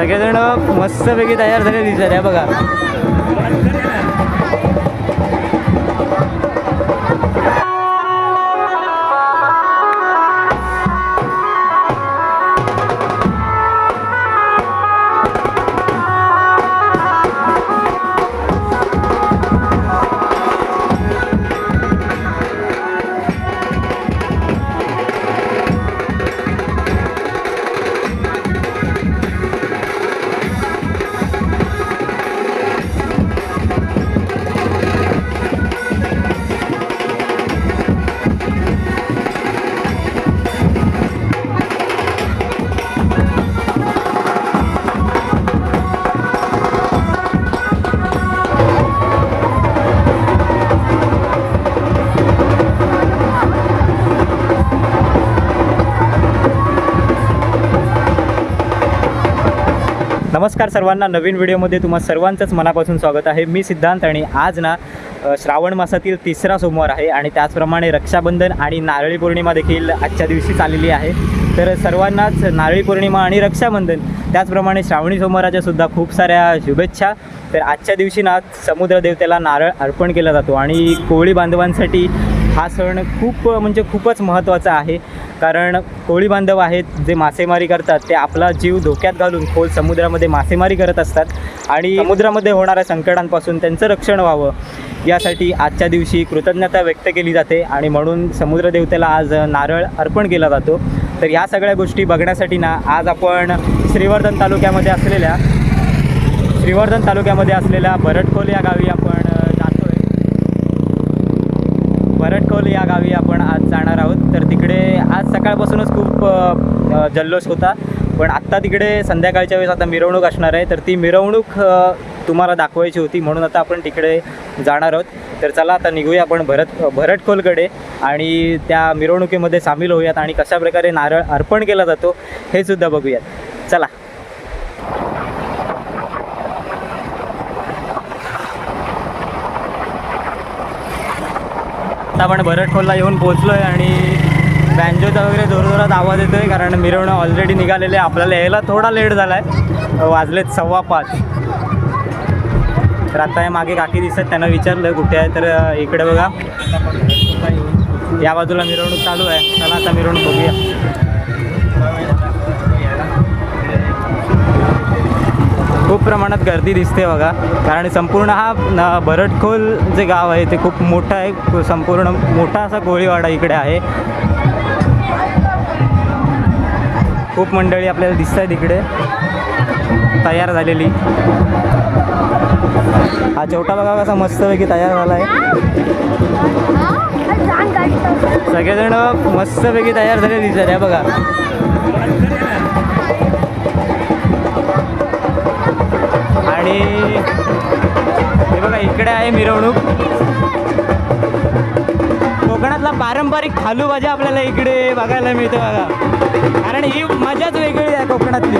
सगळेजण मस्तपैकी तयार झाले दिसत आहे बघा. नमस्कार सर्वांना. नवीन व्हिडिओमध्ये तुम्हा सर्वांचंच मनापासून स्वागत आहे. मी सिद्धांत आणि आज ना श्रावण मासातील तिसरा सोमवार आहे आणि त्याचप्रमाणे रक्षाबंधन आणि नारळी पौर्णिमा देखील आजच्या दिवशी चाललेली आहे. तर सर्वांनाच नारळी पौर्णिमा आणि रक्षाबंधन त्याचप्रमाणे श्रावणी सोमवाराच्या सुद्धा खूप साऱ्या शुभेच्छा. तर आजच्या दिवशी ना समुद्र देवतेला नारळ अर्पण केला जातो आणि कोळी बांधवांसाठी हा सण खूप म्हणजे खूपच महत्त्वाचा आहे. कारण कोळी बांधव आहेत जे मासेमारी करतात ते आपला जीव धोक्यात घालून खोल समुद्रामध्ये मासेमारी करत असतात. आणि समुद्रामध्ये होणाऱ्या संकटांपासून त्यांचं रक्षण व्हावं. यासाठी आजच्या दिवशी कृतज्ञता व्यक्त केली जाते आणि म्हणून समुद्रदेवतेला आज नारळ अर्पण केला जातो. तर या सगळ्या गोष्टी बघण्यासाठी ना आज आपण श्रीवर्धन तालुक्यामध्ये असलेल्या श्रीवर्धन तालुक्यामध्ये असलेल्या भरटखोल या गावी चिखोल या गावी आपण आज जाणार आहोत. तर तिकडे आज सकाळपासूनच खूप जल्लोष होता. पण आत्ता तिकडे संध्याकाळच्या वेळेस आता मिरवणूक असणार आहे. तर ती मिरवणूक तुम्हाला दाखवायची होती. म्हणून आता आपण तिकडे जाणार आहोत. तर चला आता निघूया आपण भरत भरटखोलकडे आणि त्या मिरवणुकीमध्ये सामील होऊयात आणि कशाप्रकारे नारळ अर्पण केला जातो हे सुद्धा बघूयात. चला. आता आपण भरटखोलला येऊन पोहोचलो आहे आणि बँजोचा वगैरे जोरजोरात आवाज येतो आहे कारण मिरवणं ऑलरेडी निघालेले आहे. आपल्याला यायला थोडा लेट झाला आहे वाजलेत सव्वा पाच. तर आता हे मागे काकी दिसत त्यांना विचारलं कुठे आहे तर इकडे बघा. या बाजूला मिरवणूक चालू आहे. चला आता मिरवणूक बघूया. खूप प्रमाणात गर्दी दिसते बघा. कारण संपूर्ण हा भरटखोल जे गाव आहे ते खूप मोठं आहे. संपूर्ण मोठा असा कोळीवाडा इकडे आहे. खूप मंडळी आपल्याला दिसत आहेत इकडे. तयार झालेली. हा छोटा बघा कसा मस्तपैकी तयार झाला आहे सगळेजण मस्तपैकी तयार झाले दिसत आहे बघा. आणि हे बघा इकडे आहे मिरवणूक. कोकणातला पारंपरिक खालू भाज्या आपल्याला इकडे बघायला मिळते बघा. कारण ही मजाच वेगळी आहे कोकणातली.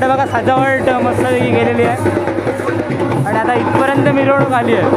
इकडे बघा सजावट मस्त गेलेली आहे. आणि आता इथपर्यंत मिरवणूक आली आहे.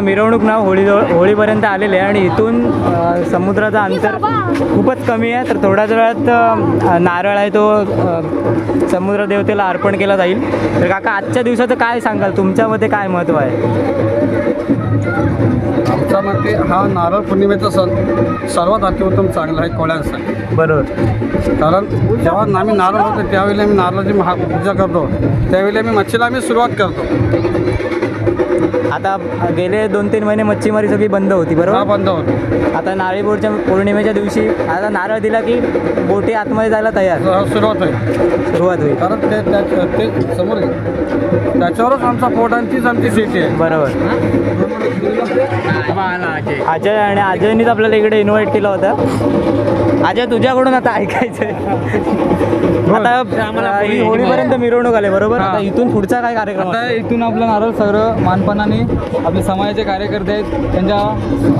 आता मिरवणूक ना होळी होळीपर्यंत आलेली आहे आणि इथून समुद्राचं अंतर खूपच कमी आहे. तर थोड्याच वेळात नारळ आहे तो अ, समुद्र देवतेला अर्पण केला जाईल. तर काका आजच्या दिवसाचं काय सांगाल? तुमच्यामध्ये काय महत्त्व आहे? आमच्या मते हा नारळ पौर्णिमेचा सण सर्वात अतिउत्तम चांगला आहे कोळ्यांसाठी. बरोबर. कारण जेव्हा आम्ही नारळ होतो त्यावेळी आम्ही नारळाची महा पूजा करतो. त्यावेळी आम्ही मच्छीला आम्ही सुरुवात करतो. आता गेले दोन तीन महिने मच्छीमारी सगळी बंद होती बरोबर? बंद होतो. आता नारळीपूरच्या पौर्णिमेच्या दिवशी आता नारळ दिला की बोटी आतमध्ये जायला तयार? सुरुवात आहे सुरुवात होईल. कारण ते त्या- ते समोर. त्याच्यावरच आमचा पोट आणि तीच आमची शेती आहे. बरोबर. अजय. आणि अजयनीच आपल्याला इकडे इन्व्हाइट केला होता. अजय तुझ्याकडून आता ऐकायचंय. आता ही होळीपर्यंत मिरवणूक आले बरोबर. आता इथून पुढचा काय कार्यक्रम आता? इथून आपलं नारळ सगळं मानपानाने आपले समाजाचे कार्यकर्ते आहेत. त्यांच्या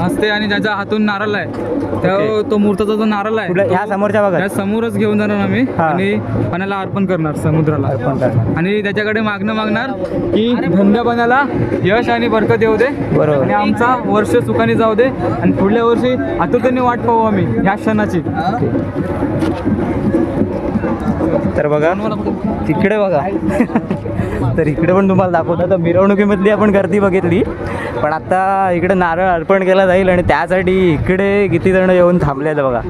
हस्ते आणि ज्याच्या हातून नारळ आहे. त्या तो मूर्ताचा जो नारळ आहे ह्या समोरच्या त्या भागात समोरच घेऊन जाणार आम्ही हा. आणि पाण्याला अर्पण करणार समुद्राला. अर्पण करणार. आणि त्याच्याकडे मागणं मागणार की धंद्यापाण्याला यश आणि बरकत येऊ दे. बरोबर. आणि आमचा वर्ष सुखाने जाऊ दे आणि पुढल्या वर्षी आतुरतेने वाट पाहू आम्ही ह्या क्षणाची. तर बघा तिकडे बघा. तर इकडे पण तुम्हाला दाखवतो. तर मिरवणुकीमधली आपण गर्दी बघितली. पण आता इकडे नारळ अर्पण केला जाईल आणि त्यासाठी इकडे किती जण येऊन थांबले आहेत बघा.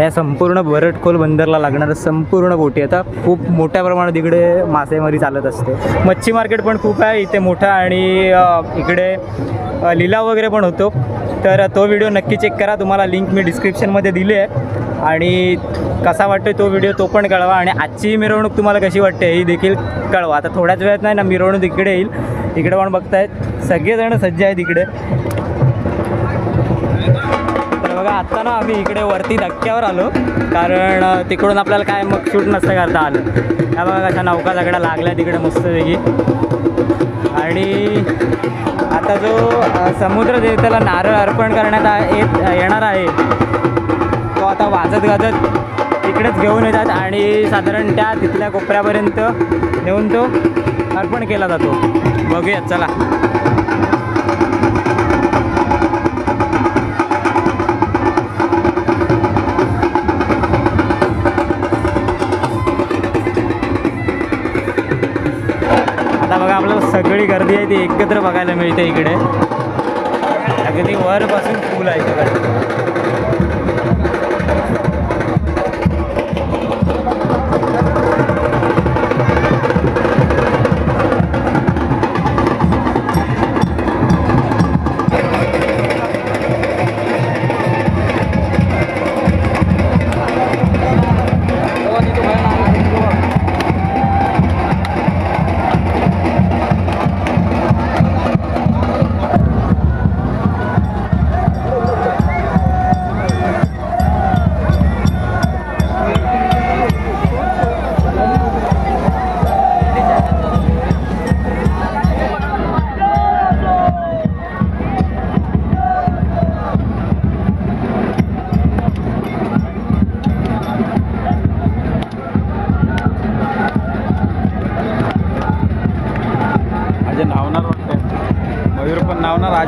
आणि या संपूर्ण भरटखोल बंदरला लागणारं संपूर्ण बोटी आता खूप मोठ्या प्रमाणात इकडे मासेमारी चालत असते. मच्छी मार्केट पण खूप आहे इथे मोठा आणि इकडे लिलाव वगैरे पण होतो. तर तो व्हिडिओ नक्की चेक करा तुम्हाला लिंक मी डिस्क्रिप्शनमध्ये दिली आहे. आणि कसा वाटतो तो व्हिडिओ तो पण कळवा आणि आजची मिरवणूक तुम्हाला कशी वाटते ही देखील कळवा. आता थोड्याच वेळात नाही ना मिरवणूक इकडे येईल. इकडे पण बघतायत. सगळेजण सज्ज आहेत इकडे. आत्ता ना आम्ही इकडे वरती धक्क्यावर आलो. कारण तिकडून आपल्याला काय मग शूट नसतं करता आलं. त्या बघा कशा नौका दगडा लागल्या तिकडे मस्तपैकी. आणि आता जो समुद्र देवतेला नारळ अर्पण करण्यात येत येणार आहे तो आता वाजत गाजत तिकडेच घेऊन येतात आणि साधारण त्या तिथल्या कोपऱ्यापर्यंत नेऊन तो अर्पण केला जातो. बघूयात चला. सगळी गर्दी आहे ती एकत्र बघायला मिळते इकडे. अगदी वरपासून फुल आहे सगळं.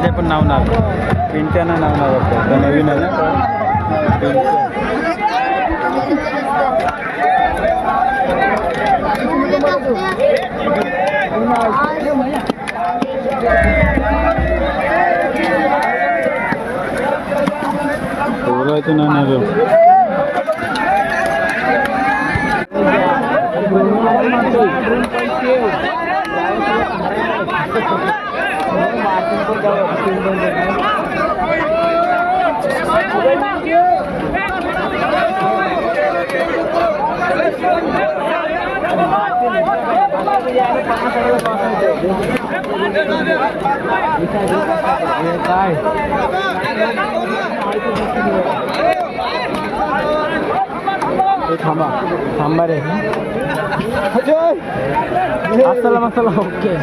त्याचे पण नाव नाव पण नाव नाव वाटतं. तर नवीन आहे ना? पिंट्या. थांबा थांबा रे मसाला मसाला ओके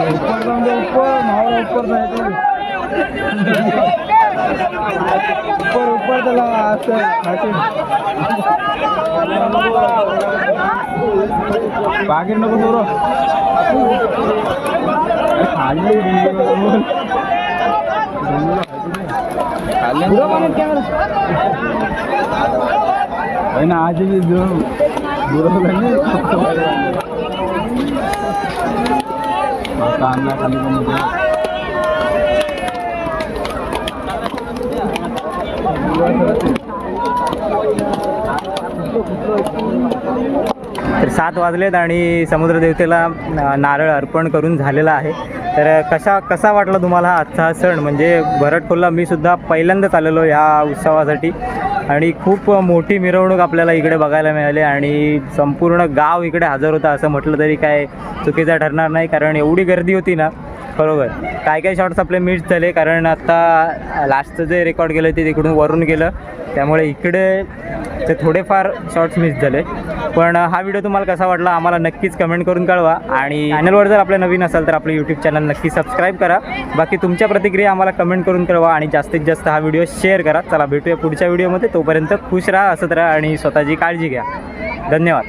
ऊपर ऊपर त्याला असं बागेर नको दोरो खाली खाली ना आज आणला खाली पण तर सात वाजलेत आणि समुद्रदेवतेला नारळ अर्पण करून झालेला आहे. तर कशा कसा वाटला तुम्हाला हा आजचा हा सण? म्हणजे भरटखोलला मी सुद्धा पहिल्यांदाच आलेलो या उत्सवासाठी आणि खूप मोठी मिरवणूक आपल्याला इकडे बघायला मिळाली आणि संपूर्ण गाव इकडे हजर होता असं म्हटलं तरी काय चुकीचं ठरणार नाही कारण एवढी गर्दी होती ना बरोबर. काय काय शॉट्स आपले मिस झाले कारण आता लास्टचं जे रेकॉर्ड केलं ते तिकडून वरून गेलं. त्यामुळे इकडे ते थोडेफार शॉर्ट्स मिस झाले. पण हा व्हिडिओ तुम्हाला कसा वाटला आम्हाला नक्कीच कमेंट करून कळवा. आणि चॅनलवर जर आपलं नवीन असाल तर आपलं यूट्यूब चॅनल नक्की सबस्क्राईब करा. बाकी तुमच्या प्रतिक्रिया आम्हाला कमेंट करून कळवा आणि जास्तीत जास्त हा व्हिडिओ शेअर करा. चला भेटूया पुढच्या व्हिडिओमध्ये तोपर्यंत खुश राहा असत राहा आणि स्वतःची काळजी घ्या. धन्यवाद.